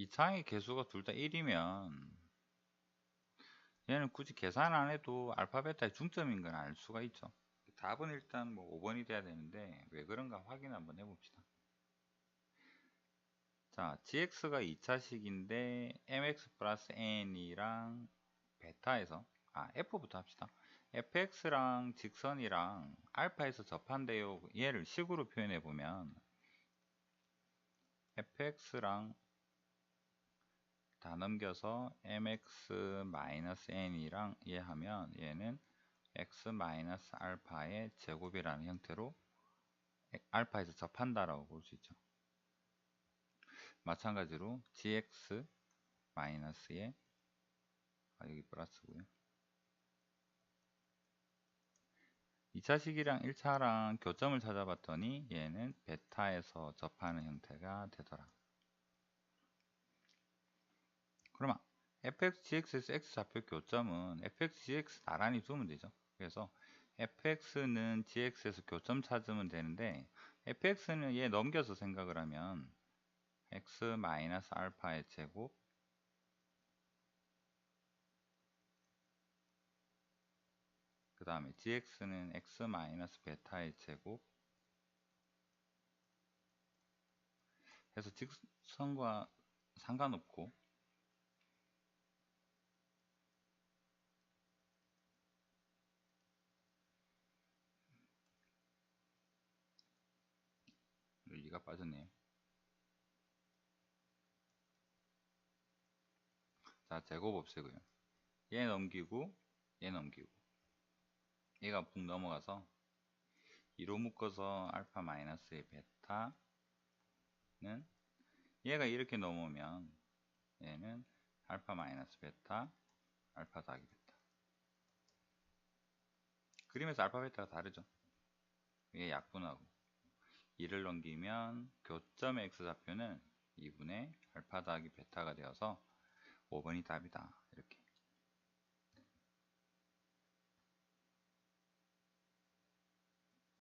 이차의 개수가 둘 다 1이면 얘는 굳이 계산 안 해도 알파 베타의 중점인 건 알 수가 있죠. 답은 일단 뭐 5번이 돼야 되는데 왜 그런가 확인 한번 해봅시다. 자, gx가 2차식인데 mx 플러스 n이랑 베타에서 아 f부터 합시다. fx랑 직선이랑 알파에서 접한대요. 얘를 식으로 표현해 보면 fx랑 다 넘겨서 mx-n이랑 얘 하면 얘는 x-알파의 제곱이라는 형태로 알파에서 접한다라고 볼 수 있죠. 마찬가지로 gx 마이너스에 아 여기 플러스고요. 2차식이랑 1차랑 교점을 찾아봤더니 얘는 베타에서 접하는 형태가 되더라. 그러면 fx, gx에서 x 좌표 교점은 fx, gx 나란히 두면 되죠. 그래서 fx는 gx에서 교점 찾으면 되는데 fx는 얘 넘겨서 생각을 하면 x 마이너스 알파의 제곱 그 다음에 gx는 x 마이너스 베타의 제곱 해서 직선과 상관없고 여기가 빠졌네요. 자, 제곱 없애고요. 얘 넘기고, 얘 넘기고. 얘가 붕 넘어가서 2로 묶어서 알파 마이너스의 베타는 얘가 이렇게 넘으면 얘는 알파 마이너스 베타, 알파 더하기 베타. 그림에서 알파 베타가 다르죠. 이게 약분하고 2를 넘기면 교점의 x좌표는 2분의 알파 더하기 베타가 되어서 5번이 답이다. 이렇게